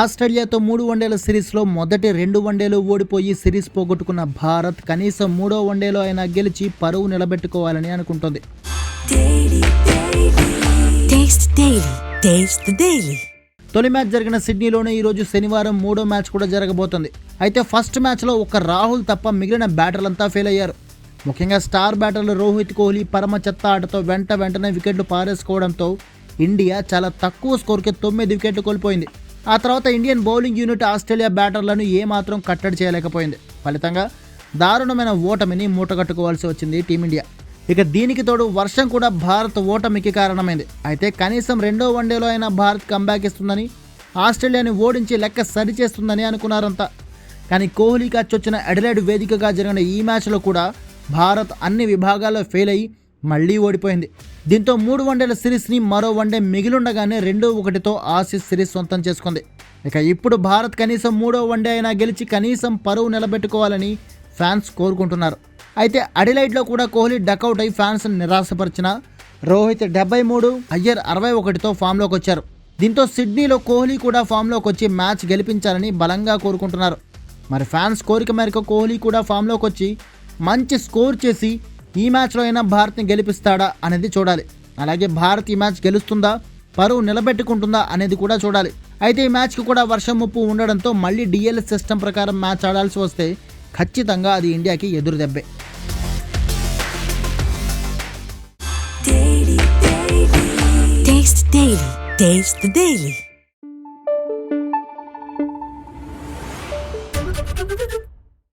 ఆస్ట్రేలియాతో మూడు వన్డేల సిరీస్లో మొదటి రెండు వన్డేలు ఓడిపోయి సిరీస్ పోగొట్టుకున్న భారత్ కనీసం మూడో వన్డేలో అయినా గెలిచి పరువు నిలబెట్టుకోవాలని అనుకుంటోంది. తొలి మ్యాచ్ జరిగిన సిడ్నీలోనే ఈరోజు శనివారం మూడో మ్యాచ్ కూడా జరగబోతోంది. అయితే ఫస్ట్ మ్యాచ్లో ఒక రాహుల్ తప్ప మిగిలిన బ్యాటర్లంతా ఫెయిల్ అయ్యారు. ముఖ్యంగా స్టార్ బ్యాటర్లు రోహిత్ కోహ్లీ పరమ చెత్త ఆటతో వెంట వెంటనే వికెట్లు పారేసుకోవడంతో ఇండియా చాలా తక్కువ స్కోర్కి తొమ్మిది వికెట్లు కోల్పోయింది. ఆ తర్వాత ఇండియన్ బౌలింగ్ యూనిట్ ఆస్ట్రేలియా బ్యాటర్లను ఏమాత్రం కట్టడి చేయలేకపోయింది. ఫలితంగా దారుణమైన ఓటమిని మూటగట్టుకోవాల్సి వచ్చింది టీమిండియా. ఇక దీనికి తోడు వర్షం కూడా భారత్ ఓటమికి కారణమైంది. అయితే కనీసం రెండో వన్డేలో అయినా భారత్ కంబ్యాక్ ఇస్తుందని ఆస్ట్రేలియాని ఓడించి లెక్క సరిచేస్తుందని అనుకున్నారంతా. కానీ కోహ్లీకి వచ్చిన ఎడలైడ్ వేదికగా జరిగిన ఈ మ్యాచ్లో కూడా భారత్ అన్ని విభాగాల్లో ఫెయిల్ అయ్యి మళ్ళీ ఓడిపోయింది. దీంతో మూడు వన్డేల సిరీస్ని మరో వన్డే మిగిలిండగానే రెండో ఒకటితో ఆసీస్ సిరీస్ సొంతం చేసుకుంది. ఇక ఇప్పుడు భారత్ కనీసం మూడో వన్డే అయినా గెలిచి కనీసం పరువు నిలబెట్టుకోవాలని ఫ్యాన్స్ కోరుకుంటున్నారు. అయితే అడిలైడ్లో కూడా కోహ్లీ డకౌట్ అయి ఫ్యాన్స్ నిరాశపరిచిన రోహిత్ డెబ్బై మూడు అయ్యర్ అరవై ఒకటితో ఫామ్లోకి వచ్చారు. దీంతో సిడ్నీలో కోహ్లీ కూడా ఫామ్లోకి వచ్చి మ్యాచ్ గెలిపించాలని బలంగా కోరుకుంటున్నారు. మరి ఫ్యాన్స్ కోరిక మేరకు కోహ్లీ కూడా ఫామ్లోకి వచ్చి మంచి స్కోర్ చేసి ఈ మ్యాచ్లో అయినా భారత్ని గెలిపిస్తాడా అనేది చూడాలి. అలాగే భారత్ ఈ మ్యాచ్ గెలుస్తుందా పరువు నిలబెట్టుకుంటుందా అనేది కూడా చూడాలి. అయితే ఈ మ్యాచ్కి కూడా వర్షం ముప్పు ఉండడంతో మళ్ళీ డిఎల్ఎస్ సిస్టమ్ ప్రకారం మ్యాచ్ ఆడాల్సి వస్తే ఖచ్చితంగా అది ఇండియాకి ఎదురు దెబ్బే.